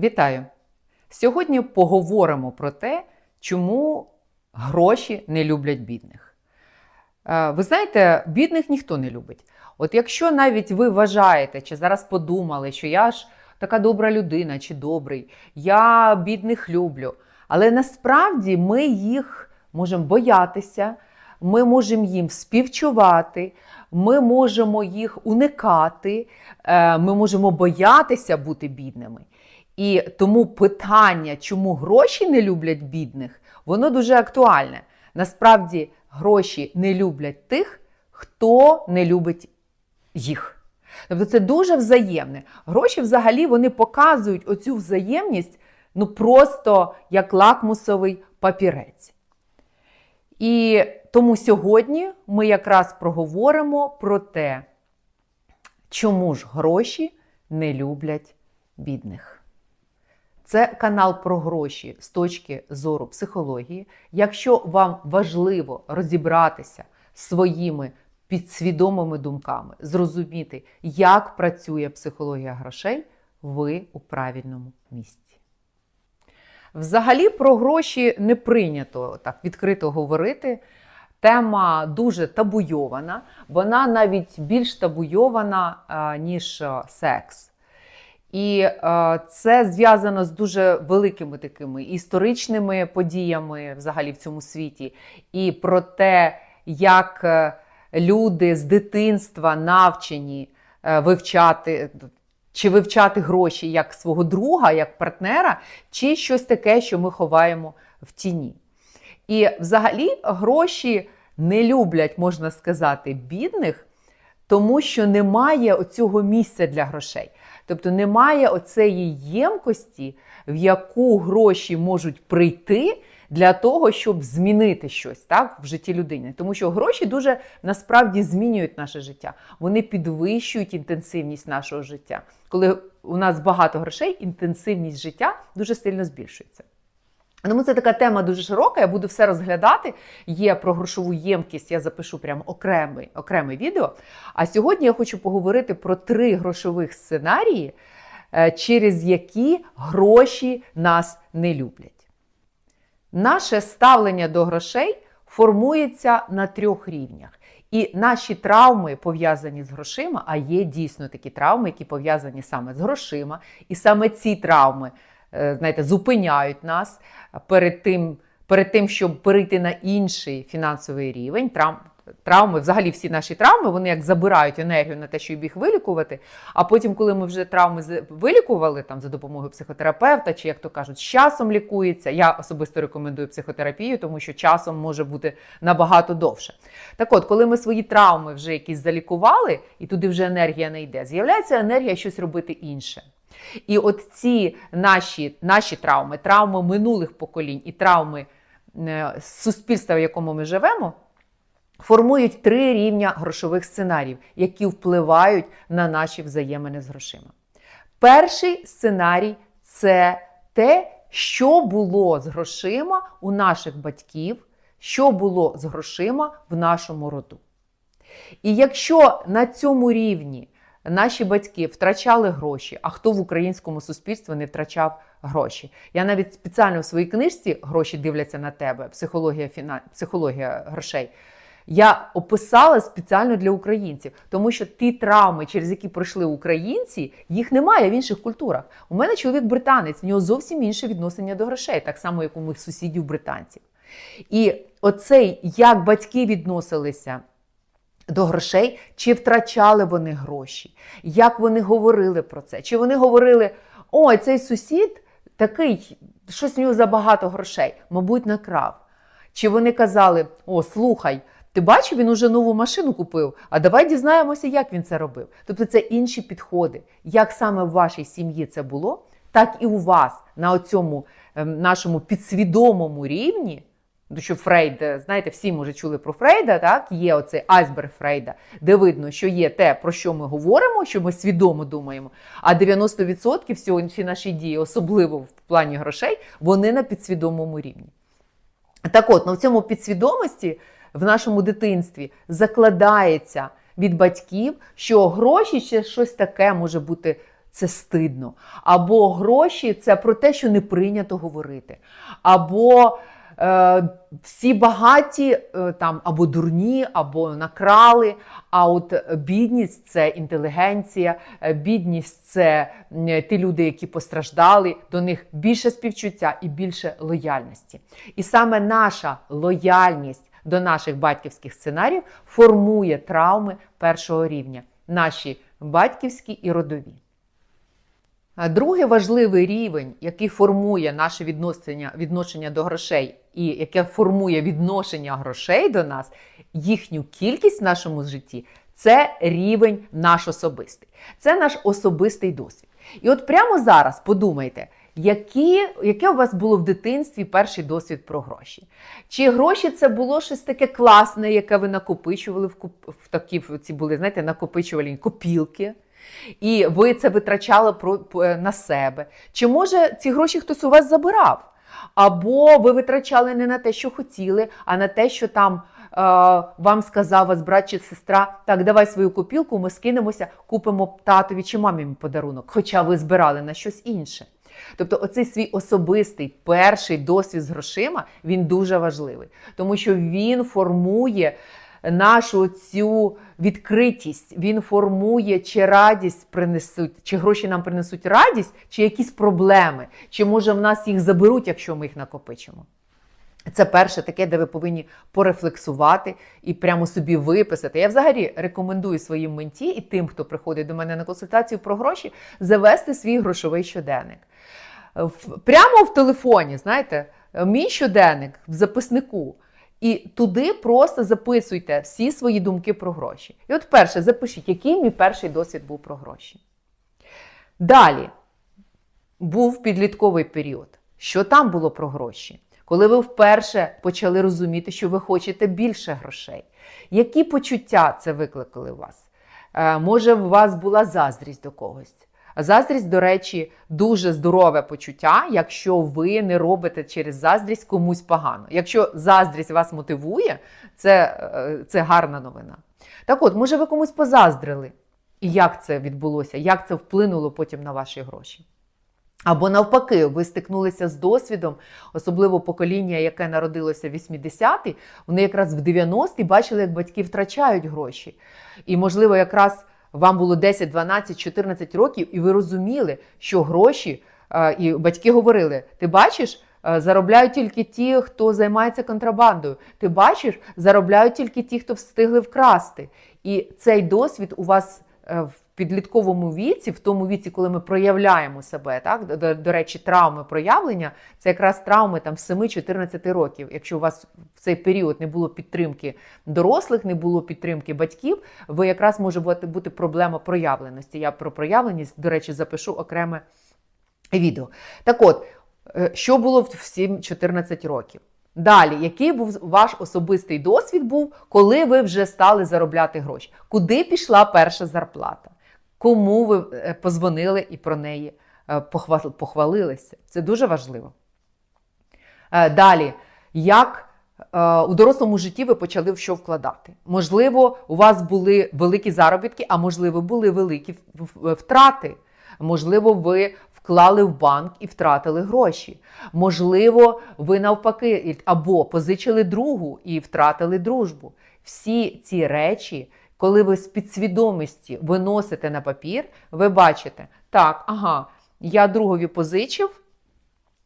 Вітаю! Сьогодні поговоримо про те, чому гроші не люблять бідних. Е, Ви знаєте, бідних ніхто не любить. От якщо навіть ви вважаєте, чи зараз подумали, що я ж така добра людина чи добрий, я бідних люблю. Але насправді ми їх можемо боятися, ми можемо їм співчувати, ми можемо їх уникати, е, ми можемо боятися бути бідними. І тому питання, чому гроші не люблять бідних, воно дуже актуальне. Насправді, гроші не люблять тих, хто не любить їх. Тобто це дуже взаємне. Гроші взагалі вони показують оцю взаємність ну просто як лакмусовий папірець. І тому сьогодні ми якраз проговоримо про те, чому ж гроші не люблять бідних. Це канал про гроші з точки зору психології. Якщо вам важливо розібратися своїми підсвідомими думками, зрозуміти, як працює психологія грошей, ви у правильному місці. Взагалі про гроші не прийнято так відкрито говорити. Тема дуже табуйована, вона навіть більш табуйована, ніж секс. І е, це зв'язано з дуже великими такими історичними подіями взагалі в цьому світі, і про те, як е, люди з дитинства навчені е, вивчати. Чи вивчати гроші як свого друга, як партнера, чи щось таке, що ми ховаємо в тіні. І взагалі гроші не люблять, можна сказати, бідних, тому що немає оцього місця для грошей. Тобто немає оцеї ємкості, в яку гроші можуть прийти для того, щоб змінити щось так, в житті людини. Тому що гроші дуже насправді змінюють наше життя. Вони підвищують інтенсивність нашого життя. Коли у нас багато грошей, інтенсивність життя дуже сильно збільшується. Тому це така тема дуже широка, я буду все розглядати. Є про грошову ємкість, я запишу прямо окреме, окреме відео. А сьогодні я хочу поговорити про три грошових сценарії, е, через які гроші нас не люблять. Наше ставлення до грошей формується на трьох рівнях. І наші травми пов'язані з грошима, а є дійсно такі травми, які пов'язані саме з грошима. І саме ці травми знаєте, зупиняють нас перед тим, перед тим, щоб перейти на інший фінансовий рівень. Травм, Травми, взагалі всі наші травми, вони як забирають енергію на те, щоб їх вилікувати. А потім, коли ми вже травми вилікували там за допомогою психотерапевта, чи як то кажуть, з часом лікується. Я особисто рекомендую психотерапію, тому що часом може бути набагато довше. Так от, коли ми свої травми вже якісь залікували, і туди вже енергія не йде, з'являється енергія щось робити інше. І от ці наші, наші травми, травми минулих поколінь і травми е, суспільства, в якому ми живемо, формують три рівня грошових сценаріїв, які впливають на наші взаємини з грошима. Перший сценарій це те, що було з грошима у наших батьків, що було з грошима в нашому роду. І якщо на цьому рівні наші батьки втрачали гроші, а хто в українському суспільстві не втрачав гроші? Я навіть спеціально в своїй книжці Гроші дивляться на тебе, психологія, фіна... психологія грошей. Я описала спеціально для українців, тому що ті травми, через які пройшли українці, їх немає в інших культурах. У мене чоловік британець, в нього зовсім інше відношення до грошей, так само, як у моїх сусідів британців. І оцей, як батьки відносилися до грошей, чи втрачали вони гроші, як вони говорили про це, чи вони говорили: ой, цей сусід такий, щось в нього забагато грошей, мабуть, накрав. Чи вони казали: О, слухай, ти бачив, він уже нову машину купив, а давай дізнаємося, як він це робив. Тобто це інші підходи. Як саме в вашій сім'ї це було, так і у вас на цьому нашому підсвідомому рівні. Тому що Фрейд, знаєте, всі може чули про Фрейда, так? Є оцей айсберг Фрейда, де видно, що є те, про що ми говоримо, що ми свідомо думаємо. А 90% всього всі наші дії, особливо в плані грошей, вони на підсвідомому рівні. Так от, ну в цьому підсвідомості в нашому дитинстві закладається від батьків, що гроші ще щось таке може бути це стидно. Або гроші це про те, що не прийнято говорити. Або всі багаті е, там або дурні, або накрали. А от бідність це інтелігенція, е, бідність це ті люди, які постраждали, до них більше співчуття і більше лояльності. І саме наша лояльність до наших батьківських сценаріїв формує травми першого рівня, наші батьківські і родові. Другий важливий рівень, який формує наше відношення, відношення до грошей, і яке формує відношення грошей до нас, їхню кількість в нашому житті, це рівень наш особистий. Це наш особистий досвід. І от прямо зараз подумайте, які, яке у вас було в дитинстві перший досвід про гроші? Чи гроші це було щось таке класне, яке ви накопичували в, куп, в такі ці були, знаєте, накопичувальні копілки? І ви це витрачали про, на себе. Чи може ці гроші хтось у вас забирав? Або ви витрачали не на те, що хотіли, а на те, що там е, вам сказав вас брат чи сестра, так, давай свою копілку, ми скинемося, купимо татові чи мамі подарунок, хоча ви збирали на щось інше. Тобто, оцей свій особистий перший досвід з грошима він дуже важливий, тому що він формує нашу цю відкритість, він формує, чи радість принесуть, чи гроші нам принесуть радість, чи якісь проблеми, чи може в нас їх заберуть, якщо ми їх накопичимо. Це перше таке, де ви повинні порефлексувати і прямо собі виписати. Я взагалі рекомендую своїм менті і тим, хто приходить до мене на консультацію про гроші, завести свій грошовий щоденник. Прямо в телефоні, знаєте, мій щоденник в записнику. І туди просто записуйте всі свої думки про гроші. І от перше, запишіть, який мій перший досвід був про гроші. Далі був підлітковий період. Що там було про гроші? Коли ви вперше почали розуміти, що ви хочете більше грошей. Які почуття це викликали у вас? Е, може, у вас була заздрість до когось? Заздрість, до речі, дуже здорове почуття, якщо ви не робите через заздрість комусь погано. Якщо заздрість вас мотивує, це, е, це гарна новина. Так от, може, ви комусь позаздрили? І як це відбулося? Як це вплинуло потім на ваші гроші? Або навпаки, ви стикнулися з досвідом, особливо покоління, яке народилося в 80-ті, вони якраз в 90-ті бачили, як батьки втрачають гроші. І, можливо, якраз вам було 10, 12, 14 років, і ви розуміли, що гроші, е, і батьки говорили: ти бачиш, е, заробляють тільки ті, хто займається контрабандою. Ти бачиш, заробляють тільки ті, хто встигли вкрасти. І цей досвід у вас в підлітковому віці, в тому віці, коли ми проявляємо себе, так до, до, речі, травми проявлення, це якраз травми там 7-14 років. Якщо у вас в цей період не було підтримки дорослих, не було підтримки батьків, ви якраз може бути, бути проблема проявленості. Я про проявленість, до речі, запишу окреме відео. Так от, е, що було в 7-14 років? Далі, який був ваш особистий досвід був, коли ви вже стали заробляти гроші? Куди пішла перша зарплата? Кому ви е, позвонили і про неї е, похвалилися? Це дуже важливо. Е, Далі, як у дорослому житті ви почали в що вкладати? Можливо, у вас були великі заробітки, а можливо, були великі втрати. Можливо, ви вклали в банк і втратили гроші. Можливо, ви навпаки або позичили другу і втратили дружбу. Всі ці речі, коли ви з підсвідомості виносите на папір, ви бачите, так, ага, я другові позичив,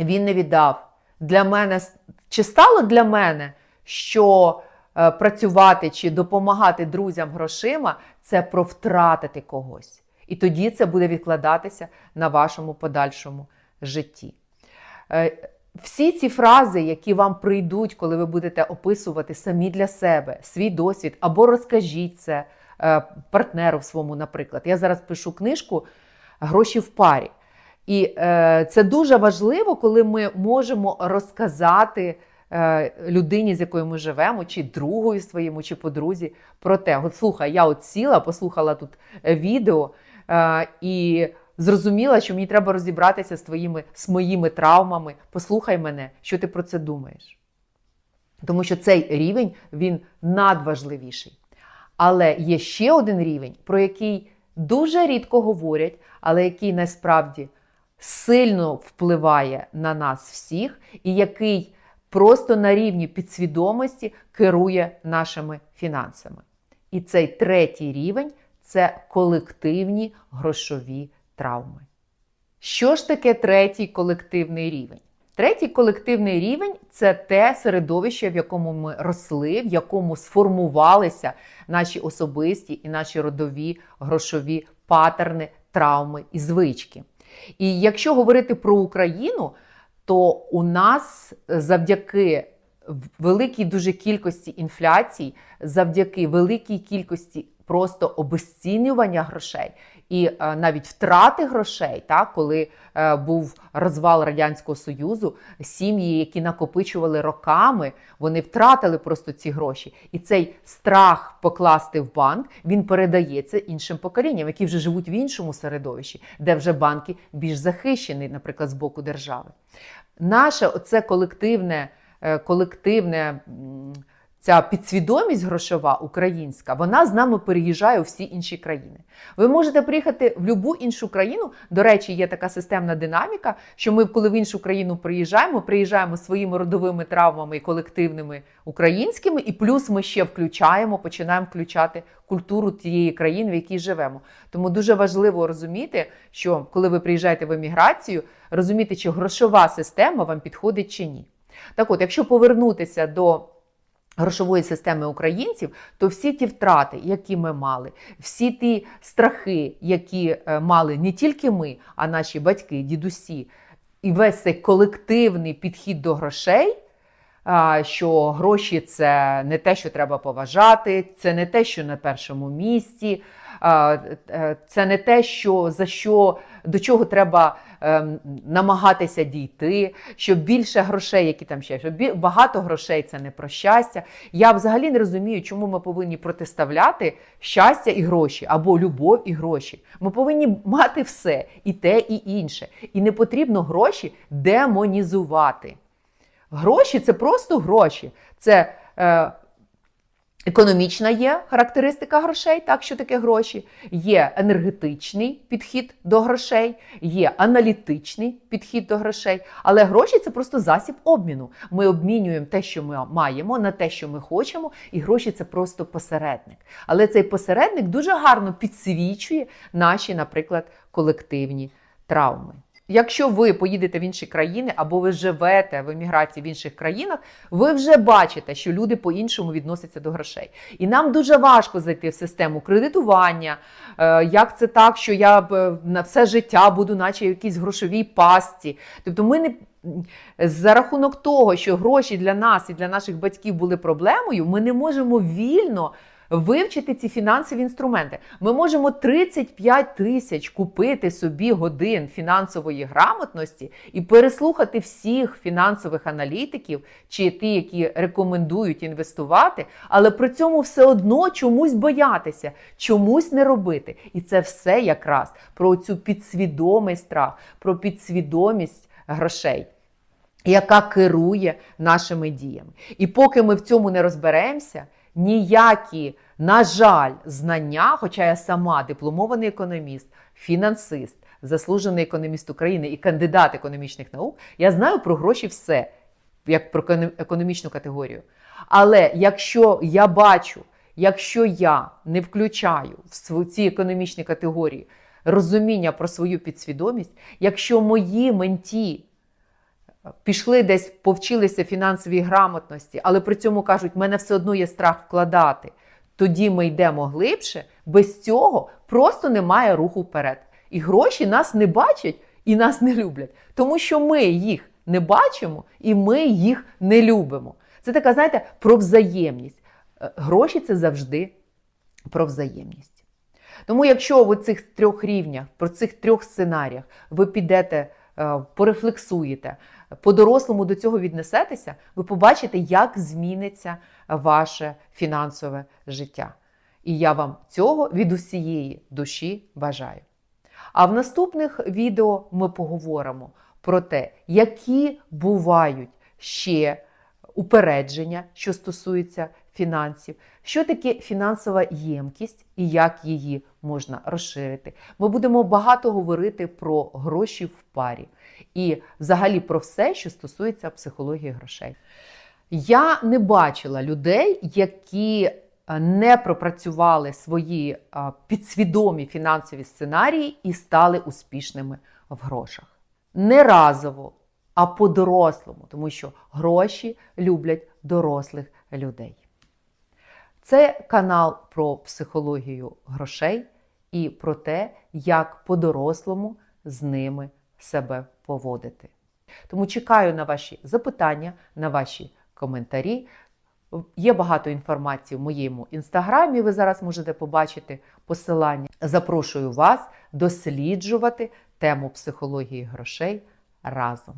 він не віддав. Для мене чи стало для мене, що е, працювати чи допомагати друзям грошима це про втратити когось. І тоді це буде відкладатися на вашому подальшому житті. Е, Всі ці фрази, які вам прийдуть, коли ви будете описувати самі для себе свій досвід, або розкажіть це е, партнеру своєму, наприклад. Я зараз пишу книжку Гроші в парі. І е, це дуже важливо, коли ми можемо розказати людині, з якою ми живемо, чи другові своєму, чи подрузі, про те, от слухай, я от сіла, послухала тут відео і зрозуміла, що мені треба розібратися з твоїми з моїми травмами. Послухай мене, що ти про це думаєш. Тому що цей рівень він надважливіший. Але є ще один рівень, про який дуже рідко говорять, але який насправді сильно впливає на нас всіх, і який просто на рівні підсвідомості керує нашими фінансами. І цей третій рівень це колективні грошові травми. Що ж таке третій колективний рівень? Третій колективний рівень це те середовище, в якому ми росли, в якому сформувалися наші особисті і наші родові грошові патерни, травми і звички. І якщо говорити про Україну, то у нас завдяки великій дуже кількості інфляцій, завдяки великій кількості просто обезцінювання грошей і е, навіть втрати грошей, так, коли е, був розвал Радянського Союзу, сім'ї, які накопичували роками, вони втратили просто ці гроші. І цей страх покласти в банк він передається іншим поколінням, які вже живуть в іншому середовищі, де вже банки більш захищені, наприклад, з боку держави. Наше оце колективне, е, колективне. Ця підсвідомість грошова українська, вона з нами переїжджає у всі інші країни. Ви можете приїхати в будь-яку іншу країну. До речі, є така системна динаміка, що ми, коли в іншу країну приїжджаємо, приїжджаємо своїми родовими травмами і колективними українськими, і плюс ми ще включаємо, починаємо включати культуру тієї країни, в якій живемо. Тому дуже важливо розуміти, що коли ви приїжджаєте в еміграцію, розуміти, чи грошова система вам підходить чи ні. Так от, якщо повернутися до грошової системи українців, то всі ті втрати, які ми мали, всі ті страхи, які е, мали не тільки ми, а наші батьки, дідусі, і весь цей колективний підхід до грошей. Що гроші це не те, що треба поважати, це не те, що на першому місці, е, це не те, що за що до чого треба ем, намагатися дійти, що більше грошей, які там ще що бі- багато грошей це не про щастя. Я взагалі не розумію, чому ми повинні протиставляти щастя і гроші або любов і гроші. Ми повинні мати все і те, і інше. І не потрібно гроші демонізувати. Гроші це просто гроші. Це е, економічна є характеристика грошей, так що таке гроші. Є енергетичний підхід до грошей, є аналітичний підхід до грошей. Але гроші це просто засіб обміну. Ми обмінюємо те, що ми маємо, на те, що ми хочемо, і гроші це просто посередник. Але цей посередник дуже гарно підсвічує наші, наприклад, колективні травми. Якщо ви поїдете в інші країни або ви живете в еміграції в інших країнах, ви вже бачите, що люди по-іншому відносяться до грошей. І нам дуже важко зайти в систему кредитування. Е, Як це так, що я е, на все життя буду, наче в якійсь грошовій пастці? Тобто, ми не за рахунок того, що гроші для нас і для наших батьків були проблемою, ми не можемо вільно. Вивчити ці фінансові інструменти. Ми можемо 35 тисяч купити собі годин фінансової грамотності і переслухати всіх фінансових аналітиків, чи ті, які рекомендують інвестувати, але при цьому все одно чомусь боятися, чомусь не робити. І це все якраз про цю підсвідомий страх, про підсвідомість грошей. Яка керує нашими діями. І поки ми в цьому не розберемося, ніякі, на жаль, знання, хоча я сама дипломований економіст, фінансист, заслужений економіст України і кандидат економічних наук, я знаю про гроші все, як про економічну категорію. Але якщо я бачу, якщо я не включаю в ці економічні категорії розуміння про свою підсвідомість, якщо мої менті пішли десь, повчилися фінансовій грамотності, але при цьому кажуть, в мене все одно є страх вкладати. Тоді ми йдемо глибше. Без цього просто немає руху вперед. І гроші нас не бачать і нас не люблять, тому що ми їх не бачимо і ми їх не любимо. Це така, знаєте, про взаємність. Е, Гроші це завжди про взаємність. Тому, якщо в цих трьох рівнях, про цих трьох сценаріях ви підете, е, порефлексуєте, по-дорослому до цього віднесетеся, ви побачите, як зміниться ваше фінансове життя. І я вам цього від усієї душі бажаю. А в наступних відео ми поговоримо про те, які бувають ще упередження, що стосуються фінансів, що таке фінансова ємкість і як її можна розширити. Ми будемо багато говорити про гроші в парі і взагалі про все, що стосується психології грошей. Я не бачила людей, які е, не пропрацювали свої е, підсвідомі фінансові сценарії і стали успішними в грошах. Не разово, а по-дорослому, тому що гроші люблять дорослих людей. Це канал про психологію грошей і про те, як по-дорослому з ними себе поводити. Тому чекаю на ваші запитання, на ваші коментарі. Є багато інформації в моєму інстаграмі. Ви зараз можете побачити посилання. Запрошую вас досліджувати тему психології грошей разом.